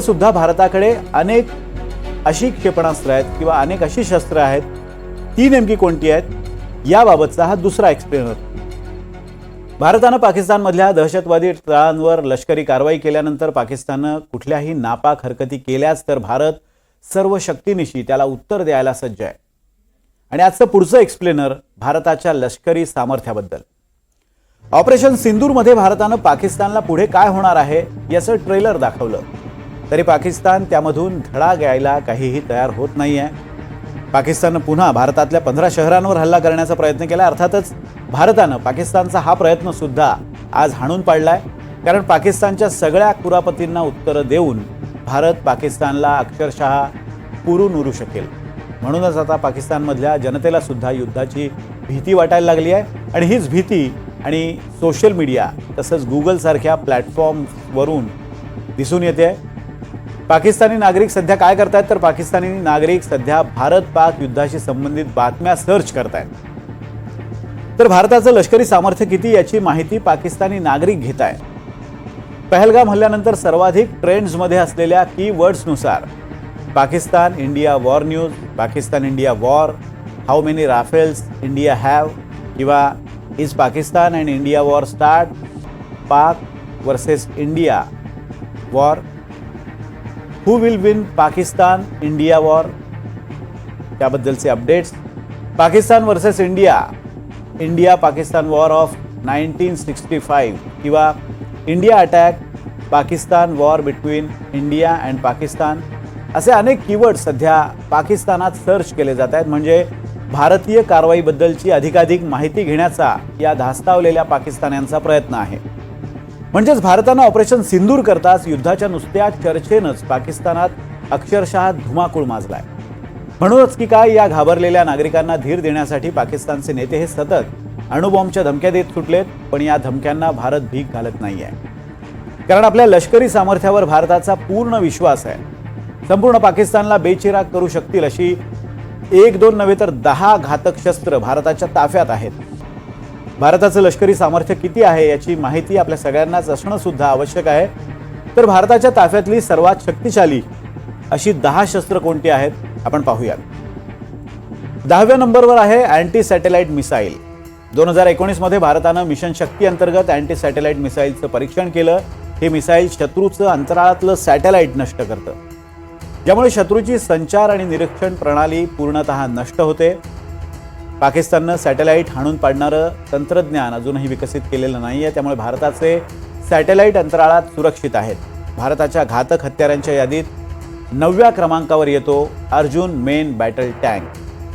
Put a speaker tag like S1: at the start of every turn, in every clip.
S1: सुद्धा भारताकडे अनेक अशी क्षेपणास्त्र आहेत किंवा अनेक अशी शस्त्र आहेत. ती नेमकी कोणती आहेत? याबाबतचा हा दुसरा एक्सप्लेनर भारतानं पाकिस्तानमधल्या दहशतवादी तळांवर लष्करी कारवाई केल्यानंतर पाकिस्ताननं कुठल्याही नापाक हरकती केल्याच तर भारत सर्व शक्तीनिशी त्याला उत्तर द्यायला सज्ज आहे. आणि आजचं पुढचं एक्सप्लेनर भारताच्या लष्करी सामर्थ्याबद्दल. ऑपरेशन सिंदूरमध्ये भारतानं पाकिस्तानला पुढे काय होणार आहे याचं ट्रेलर दाखवलं. तरी पाकिस्तान त्यामधून धडा घ्यायला काहीही तयार होत नाही आहे पाकिस्ताननं पुन्हा भारतातल्या पंधरा शहरांवर हल्ला करण्याचा प्रयत्न केला. अर्थातच भारतानं पाकिस्तानचा हा प्रयत्नसुद्धा आज हाणून पाडलाय. कारण पाकिस्तानच्या सगळ्या कुरापतींना उत्तरं देऊन भारत पाकिस्तानला अक्षरशः पुरून उरू शकेल. म्हणूनच आता पाकिस्तानमधल्या जनतेला सुद्धा युद्धाची भीती वाटायला लागली आहे. आणि हीच भीती आणि सोशल मीडिया तसंच गुगलसारख्या प्लॅटफॉर्मवरून दिसून येते. पाकिस्तानी नागरिक सध्या काय करतायत? तर पाकिस्तानी नागरिक सध्या भारत पाक युद्धाशी संबंधित बातम्या सर्च करतायत. तर भारताचं लष्करी सामर्थ्य किती याची माहिती पाकिस्तानी नागरिक घेत आहेत पहलगाम हल्ल्यानंतर सर्वाधिक ट्रेंड्समध्ये असलेल्या कीवर्ड्सनुसार Pakistan India war news Pakistan India war how many Rafales India have किंवा is Pakistan and India war start Pak versus India war who will win Pakistan India war त्याबद्दलचे updates Pakistan versus India India Pakistan war of nineteen sixty five किंवा India attack Pakistan war between India and Pakistan असे अनेक keyword सध्या पाकिस्तानात search केले जात आहेत. म्हणजे भारतीय कारवाईबद्दलची अधिकाधिक माहिती घेण्याचा या धास्तावलेल्या पाकिस्तान्यांचा प्रयत्न आहे. म्हणजेच भारतानं ऑपरेशन सिंदूर करताच युद्धाच्या नुसत्या चर्चेनंच पाकिस्तानात अक्षरशः धुमाकूळ माजलाय. म्हणूनच की काय या घाबरलेल्या नागरिकांना धीर देण्यासाठी पाकिस्तानचे नेते हे सतत अणुबॉम्बच्या धमक्या देत सुटलेत पण या धमक्यांना भारत भीक घालत नाहीये. कारण आपल्या लष्करी सामर्थ्यावर भारताचा पूर्ण विश्वास आहे. संपूर्ण पाकिस्तानला बेचिराग करू शकतील अशी एक दोन नव्हे तर दहा घातक शस्त्र भारताच्या ताफ्यात आहेत. भारताचं लष्करी सामर्थ्य किती आहे याची माहिती आपल्या सगळ्यांनाच असणं सुद्धा आवश्यक आहे. तर भारताच्या ताफ्यातली सर्वात शक्तिशाली अशी दहा शस्त्र कोणती आहेत आपण पाहूयात. दहाव्या नंबरवर आहे अँटी सॅटेलाइट मिसाईल. दोन हजार एकोणीसमध्ये भारतानं मिशन शक्ती अंतर्गत अँटी सॅटेलाइट मिसाईलचं परीक्षण केलं. हे मिसाईल शत्रूचं अंतराळातलं सॅटेलाइट नष्ट करतं. ज्यामुळे शत्रूची संचार आणि निरीक्षण प्रणाली पूर्णतः नष्ट होते. पाकिस्ताननं सॅटेलाईट हाणून पाडणारं तंत्रज्ञान अजूनही विकसित केलेलं नाही आहे त्यामुळे भारताचे सॅटेलाईट अंतराळात सुरक्षित आहेत. भारताच्या घातक हत्यारांच्या यादीत नवव्या क्रमांकावर येतो अर्जुन मेन बॅटल टँक.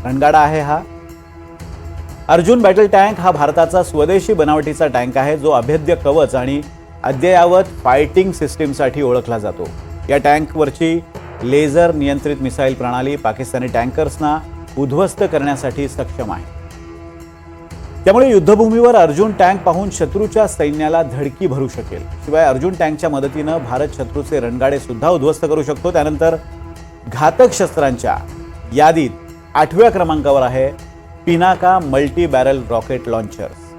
S1: रणगाडा आहे हा. अर्जुन बॅटल टँक हा भारताचा स्वदेशी बनावटीचा टँक आहे जो अभेद्य कवच आणि अद्ययावत फायटिंग सिस्टीमसाठी ओळखला जातो. या टँकवरची लेझर नियंत्रित मिसाईल प्रणाली पाकिस्तानी टँकर्सना उद्ध्वस्त करण्यासाठी सक्षम आहे. त्यामुळे युद्धभूमीवर अर्जुन टँक पाहून शत्रूच्या सैन्याला धडकी भरू शकेल. शिवाय अर्जुन टँकच्या मदतीनं भारत शत्रूचे रणगाडे सुद्धा उद्ध्वस्त करू शकतो. त्यानंतर घातक शस्त्रांच्या यादीत आठव्या क्रमांकावर आहे Pinaka multi barrel rocket launchers.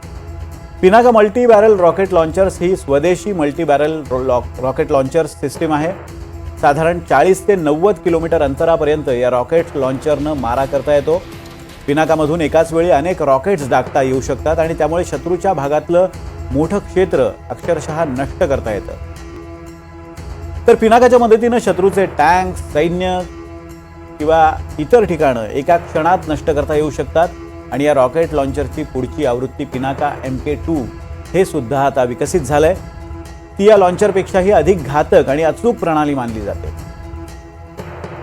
S1: Pinaka multi barrel rocket launchers ही स्वदेशी multi barrel rocket launchers system आहे. साधारण चाळीस ते नव्वद किलोमीटर अंतरापर्यंत या रॉकेट लॉन्चरनं मारा करता येतो. पिनाकामधून एकाच वेळी अनेक रॉकेट्स दाखता येऊ शकतात आणि त्यामुळे शत्रूच्या भागातलं मोठं क्षेत्र अक्षरशः नष्ट करता येतं. तर पिनाकाच्या मदतीनं शत्रूचे टँक सैन्य किंवा इतर ठिकाणं एका क्षणात नष्ट करता येऊ शकतात आणि या रॉकेट लॉन्चरची पुढची आवृत्ती पिनाका एम के टू हे सुद्धा आता विकसित झालं आहे ती या लॉन्चरपेक्षाही अधिक घातक आणि अचूक प्रणाली मानली जाते.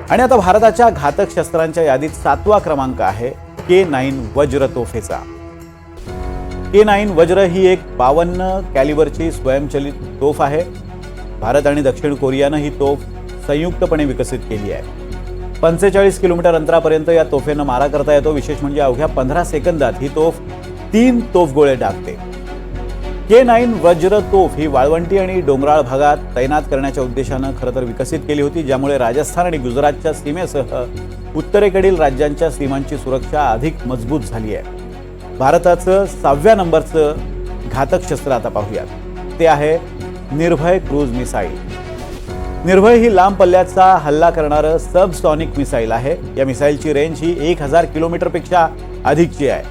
S1: आणि आता भारताच्या घातक शस्त्रांच्या यादीत सातवा क्रमांक आहे के नाईन वज्र तोफेचा. के नाईन वज्र ही एक बावन्न कॅलिबरची स्वयंचलित तोफ आहे. भारत आणि दक्षिण कोरियानं ही तोफ संयुक्तपणे विकसित केली आहे. पंचेचाळीस किलोमीटर अंतरापर्यंत या तोफेनं मारा करता येतो. विशेष म्हणजे अवघ्या पंधरा सेकंदात ही तोफ तीन तोफगोळे टाकते के नाईन वज्र तोफ ही वाळवंटी आणि डोंगराळ भागात तैनात करण्याच्या उद्देशानं खरं तर विकसित केली होती ज्यामुळे राजस्थान आणि गुजरातच्या सीमेसह उत्तरेकडील राज्यांच्या सीमांची सुरक्षा अधिक मजबूत झाली आहे. भारताचं सहाव्या नंबरचं घातक शस्त्र आता पाहूयात. ते आहे निर्भय क्रूज मिसाईल. निर्भय ही लांब पल्ल्याचा हल्ला करणारं सबसॉनिक मिसाईल आहे. या मिसाईलची रेंज ही एक हजार किलोमीटरपेक्षा अधिकची आहे.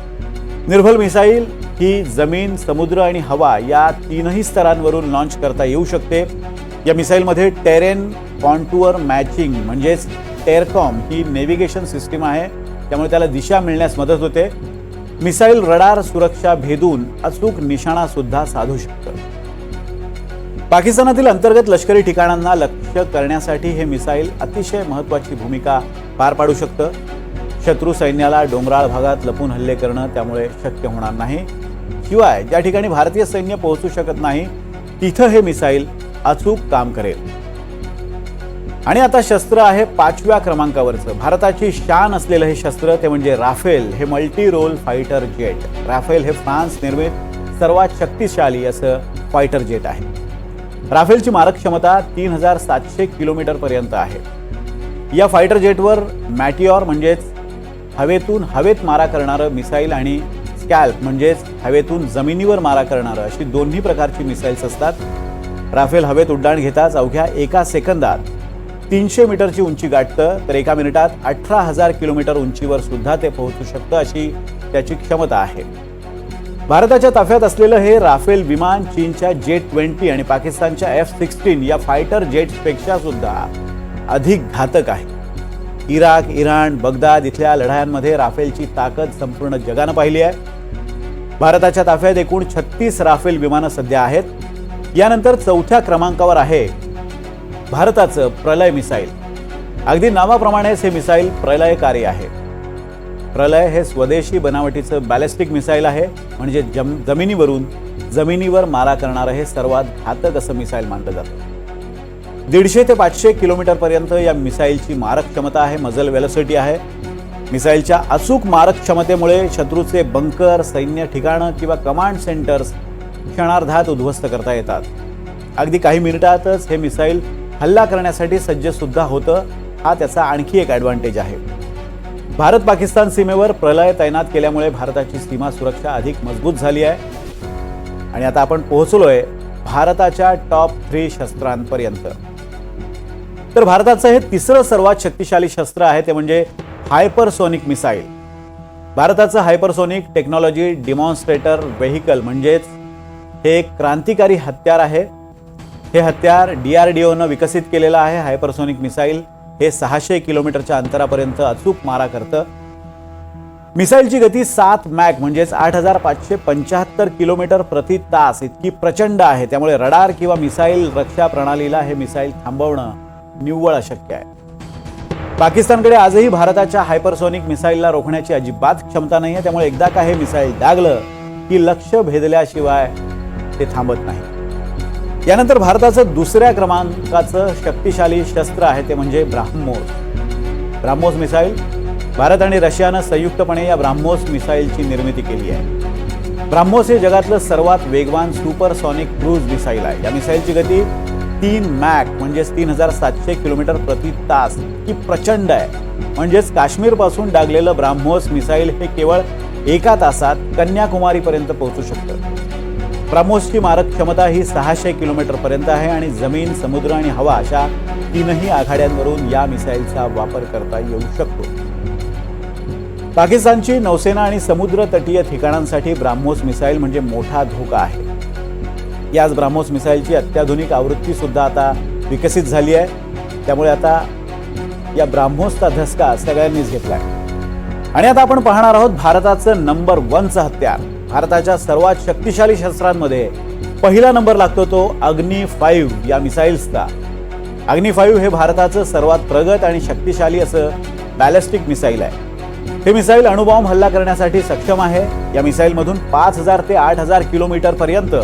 S1: निर्भल मिसाईल ही जमीन समुद्र आणि हवा या तीनही स्तरांवरून लॉन्च करता येऊ शकते. या मिसाईलमध्ये टेरेन कॉन्टूअर मॅचिंग म्हणजेच टेरकॉम ही नेव्हिगेशन सिस्टीम आहे. त्यामुळे त्याला दिशा मिळण्यास मदत होते. मिसाईल रडार सुरक्षा भेदून अचूक निशाणा सुद्धा साधू शकतं. पाकिस्तानातील अंतर्गत लष्करी ठिकाणांना लक्ष करण्यासाठी हे मिसाईल अतिशय महत्वाची भूमिका पार पाडू शकतं. शत्रू सैन्याला डोंगराळ भागात लपून हल्ले करणं त्यामुळे शक्य होणार नाही. शिवाय ज्या ठिकाणी भारतीय सैन्य पोहोचू शकत नाही तिथं हे मिसाईल अचूक काम करेल. आणि आता शस्त्र आहे पाचव्या क्रमांकावरचं. भारताची शान असलेलं हे शस्त्र ते म्हणजे राफेल हे multi role fighter jet. Rafale हे फ्रान्स निर्मित सर्वात शक्तिशाली असं फायटर जेट आहे. राफेलची मारक क्षमता तीन हजार सातशे किलोमीटर पर्यंत आहे. या फायटर जेटवर मॅटिओर म्हणजेच हवेतून हवेत मारा करणारं मिसाईल आणि स्कॅल्प म्हणजेच हवेतून जमिनीवर मारा करणारं अशी दोन्ही प्रकारची मिसाईल्स असतात. राफेल हवेत उड्डाण घेताच अवघ्या एका सेकंदात तीनशे मीटरची उंची गाठतं तर एका मिनिटात अठरा हजार किलोमीटर उंचीवर सुद्धा ते पोहोचू शकतं अशी त्याची क्षमता आहे. भारताच्या ताफ्यात असलेलं हे राफेल विमान चीनच्या जेट ट्वेंटी आणि पाकिस्तानच्या एफ सिक्स्टीन या फायटर जेट्सपेक्षा सुद्धा अधिक घातक आहे. इराक इराण बगदाद इथल्या लढायांमध्ये राफेलची ताकद संपूर्ण जगानं पाहिली आहे. भारताच्या ताफ्यात एकूण छत्तीस राफेल विमानं सध्या आहेत. यानंतर चौथ्या क्रमांकावर आहे भारताचं प्रलय मिसाईल. अगदी नावाप्रमाणेच हे मिसाईल प्रलयकारी आहे. प्रलय हे स्वदेशी बनावटीचं बॅलिस्टिक मिसाईल आहे. म्हणजे जम जमिनीवरून जमिनीवर मारा करणारं हे सर्वात घातक असं मिसाईल मानलं जातं. दीडशे ते पाचशे किलोमीटरपर्यंत या मिसाईलची मारक क्षमता आहे मजल वेलोसिटी आहे. मिसाईलच्या अचूक मारक क्षमतेमुळे शत्रूचे बंकर सैन्य ठिकाणं किंवा कमांड सेंटर्स क्षणार्धात उद्ध्वस्त करता येतात. अगदी काही मिनिटातच हे मिसाईल हल्ला करण्यासाठी सज्ज सुद्धा होतं हा त्याचा आणखी एक ॲडव्हान्टेज आहे. भारत पाकिस्तान सीमेवर प्रलय तैनात केल्यामुळे भारताची सीमा सुरक्षा अधिक मजबूत झाली आहे. आणि आता आपण पोहोचलोय भारताच्या टॉप थ्री शस्त्रांपर्यंत. तर भारताचं हे तिसरं सर्वात शक्तिशाली शस्त्र आहे ते म्हणजे हायपरसोनिक मिसाईल. भारताचं हायपरसोनिक टेक्नॉलॉजी डिमॉन्स्ट्रेटर व्हेकल म्हणजेच हे एक क्रांतिकारी हत्यार आहे. हे हत्यार डी आर डी ओनं विकसित केलेलं आहे. हायपरसोनिक मिसाईल हे सहाशे किलोमीटरच्या अंतरापर्यंत अचूक मारा करतं. मिसाईलची गती सात मॅक म्हणजेच आठ हजार पाचशे पंच्याहत्तर किलोमीटर प्रति तास इतकी प्रचंड आहे. त्यामुळे रडार किंवा मिसाईल रक्षा प्रणालीला हे मिसाईल थांबवणं निव्वळ अशक्य आहे. पाकिस्तानकडे आजही भारताच्या हायपरसोनिक मिसाईलला रोखण्याची अजिबात क्षमता नाही आहे त्यामुळे एकदा का हे मिसाईल डागलं की लक्ष भेदल्याशिवाय ते थांबत नाही. यानंतर भारताचं दुसऱ्या क्रमांकाचं शक्तिशाली शस्त्र आहे ते म्हणजे ब्राह्मोस. ब्राह्मोस मिसाईल. भारत आणि रशियानं संयुक्तपणे या ब्राह्मोस मिसाईलची निर्मिती केली आहे. ब्राह्मोस हे जगातलं सर्वात वेगवान सुपरसॉनिक क्रूज मिसाईल आहे. या मिसाईलची गती तीन मॅक म्हणजेच तीन हजार सातशे किलोमीटर प्रति तास ही प्रचंड आहे. म्हणजेच काश्मीरपासून डागलेलं ब्राह्मोस मिसाईल हे केवळ एका तासात कन्याकुमारीपर्यंत पोहोचू शकतं. ब्राह्मोसची मारक क्षमता ही सहाशे किलोमीटरपर्यंत आहे आणि जमीन समुद्र आणि हवा अशा तीनही आघाड्यांवरून या मिसाईलचा वापर करता येऊ शकतो. पाकिस्तानची नौसेना आणि समुद्र तटीय ठिकाणांसाठी ब्राह्मोस मिसाईल म्हणजे मोठा धोका आहे. याच ब्राह्मोस मिसाईलची अत्याधुनिक आवृत्ती सुद्धा आता विकसित झाली आहे. त्यामुळे आता या ब्राह्मोसचा धसका सगळ्यांनीच घेतलाय आणि आता आपण पाहणार आहोत भारताचं नंबर वनचं हत्यार. भारताच्या सर्वात शक्तिशाली शस्त्रांमध्ये पहिला नंबर लागतो तो अग्नी फाईव्ह या मिसाईल्सचा. अग्नी फाईव्ह हे भारताचं सर्वात प्रगत आणि शक्तिशाली असं बॅलिस्टिक मिसाईल आहे. हे मिसाईल अणुबॉम्ब हल्ला करण्यासाठी सक्षम आहे. या मिसाईलमधून पाच हजार ते आठ हजार किलोमीटर पर्यंत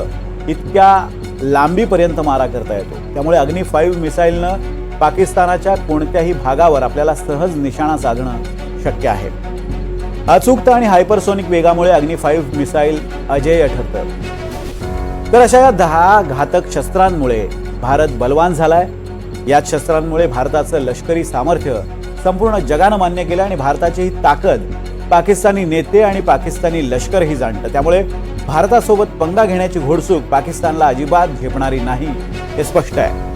S1: इतक्या लांबीपर्यंत मारा करता येतो. त्यामुळे अग्नी फाईव्ह मिसाईलनं पाकिस्तानाच्या कोणत्याही भागावर आपल्याला सहज निशाणा साधणं शक्य आहे. अचूकता आणि हायपरसोनिक वेगामुळे अग्नी फाईव्ह मिसाईल अजेय ठरतं. तर अशा या दहा घातक शस्त्रांमुळे भारत बलवान झालाय. याच शस्त्रांमुळे भारताचं लष्करी सामर्थ्य संपूर्ण जगानं मान्य केलं आणि भारताची ही ताकद पाकिस्तानी नेते आणि पाकिस्तानी लष्करही जाणतं. त्यामुळे भारतासोबत पंगा घेण्याची घोडसूक पाकिस्तानला अजिबात झेपणारी नाही हे स्पष्ट आहे.